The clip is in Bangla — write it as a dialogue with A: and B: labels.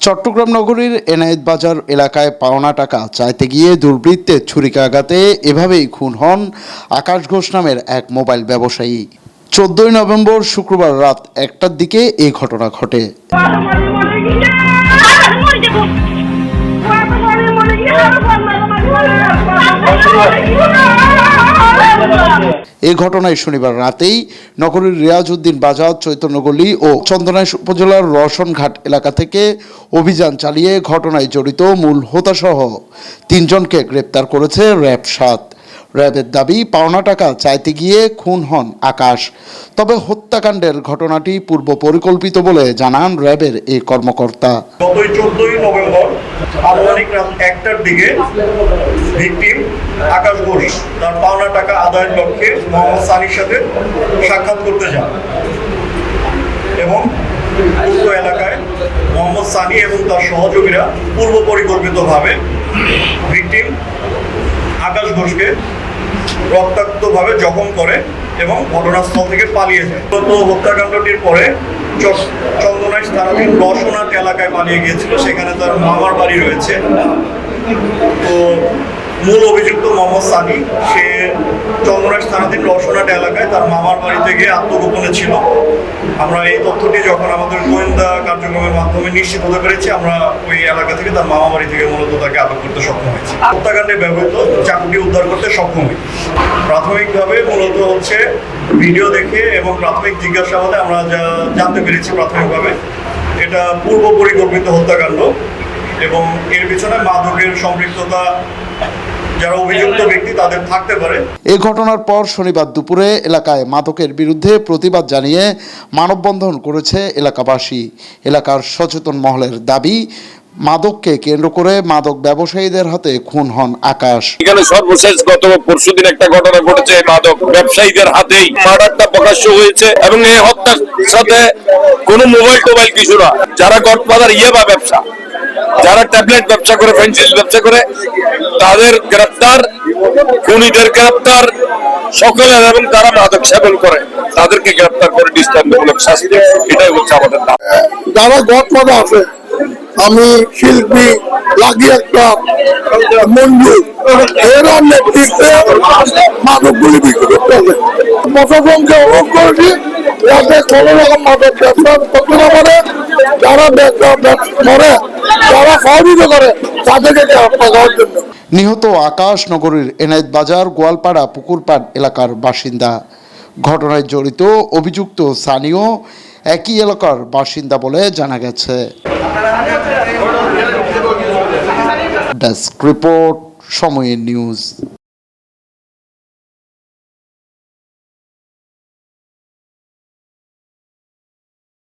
A: চট্টগ্রাম নগরীর এনায়েত বাজার এলাকায় পাওনা টাকা চাইতে গিয়ে দুর্বৃত্তের ছুরিকাঘাতে এভাবেই খুন হন আকাশ ঘোষ নামের এক মোবাইল ব্যবসায়ী চোদ্দই নভেম্বর শুক্রবার রাত একটার দিকে এই ঘটনা ঘটে এই ঘটনায় শনিবার রাতেই নগরীর রিয়াজউদ্দিন বাজার, চৈতন্যগলি ও চন্দনাইশ উপজেলার রসনঘাট এলাকা থেকে অভিযান চালিয়ে ঘটনায় জড়িত মূল হোতাসহ তিনজনকে গ্রেপ্তার করেছে র্যাব সাত। র্যাবের দাবি, পাওনা টাকা চাইতে গিয়ে খুন হন আকাশ। তবে হত্যাকাণ্ডের ঘটনাটি পূর্ব পরিকল্পিত বলে জানান র্যাবের এই কর্মকর্তা।
B: গতই চোদ্দই নভেম্বর আনুমানিক রাত একটার দিকে ভিকটিম আকাশ ঘোষ তার পাওনা টাকা আদায়ের লক্ষ্যে মোহাম্মদ সানির সাথে সাক্ষাৎ করতে যান এবং উক্ত এলাকায় মোহাম্মদ সানি এবং তার সহযোগীরা পূর্ব পরিকল্পিতভাবে ভিকটিম আকাশ ঘোষকে রক্তাক্তভাবে জখম করে এবং ঘটনাস্থল থেকে পালিয়ে যায়। গত হত্যাকাণ্ডটির পরে চন্দনাইশ থানাধীন রসনাট এলাকায় পালিয়ে গিয়েছিল। সেখানে তার মামার বাড়ি রয়েছে। তো মূল অভিযুক্ত মোহাম্মদ সানি। সে চন্দনাইশ থানাধীন রসনাট এলাকায় তার মামার বাড়িতে গিয়ে আত্মগোপনে ছিল। আমরা এই তথ্যটি যখন আমাদের গোয়েন্দা কার্যক্রমের মাধ্যমে নিশ্চিত হতে পেরেছি, আমরা ওই এলাকা থেকে তার মামা বাড়ি থেকে মূলত তাকে আটক করতে সক্ষম হয়েছি। হত্যাকাণ্ডে ব্যবহৃত চাকুটি উদ্ধার করতে সক্ষম হই প্রাথমিকভাবে মূলত হচ্ছে ভিডিও দেখে এবং প্রাথমিক জিজ্ঞাসাবাদে আমরা যা জানতে পেরেছি প্রাথমিকভাবে, এটা পূর্ব পরিকল্পিত হত্যাকাণ্ড। এবং এর পিছনে মাদকের সম্পৃক্ততা যারা অভিযুক্ত ব্যক্তি তাদের থাকতে পারে।
A: এই ঘটনার পর শনিবার দুপুরে এলাকায় মাদকের বিরুদ্ধে প্রতিবাদ জানিয়ে মানববন্ধন করেছে এলাকাবাসী। এলাকার সচেতন মহলের দাবি মাদককে কেন্দ্র করে মাদক ব্যবসায়ীদের হাতে খুন হন আকাশ।
C: এখানে সর্বশেষ গত পরশুদিন একটা ঘটনা ঘটেছে মাদক ব্যবসায়ীদের হাতেই মার্ডারটা প্রকাশ্য হয়েছে এবং এই হত্যার সাথে কোনো মোবাইল টোবাইল কিছু না। যারা গডফাদার ইয়েবা ব্যবসা। যারা ট্যাবলেট ব্যবসা করে ফ্র্যাঞ্চাইজ ব্যবসা করে, তাদের গ্রেপ্তার, খুনিদের গ্রেপ্তার, সকলের এবং তারা মাদক সেবন করে, তাদেরকে গ্রেপ্তার করে দৃষ্টান্তমূলক শাস্তি। এটাই হচ্ছে আমাদের দাবি।
D: যারা গঠমাদা আছে, আমি শিল্পী লাগি একটা মঞ্জু এরা নেতৃত্বে মাদকগুলি বিক্রি করতে হবে। অনুরোধ করেছি, যাতে কোনো রকম মাদক ব্যবসা করতে না পারে। যারা ব্যবসা করে
A: নিহত আকাশ নগরীর এনায়েত বাজার, গোয়ালপাড়া পুকুরপাড় এলাকার বাসিন্দা। ঘটনায় জড়িত অভিযুক্ত স্থানীয় একই এলাকার বাসিন্দা বলে জানা গেছে। ডেস্ক রিপোর্ট সময়ের নিউজ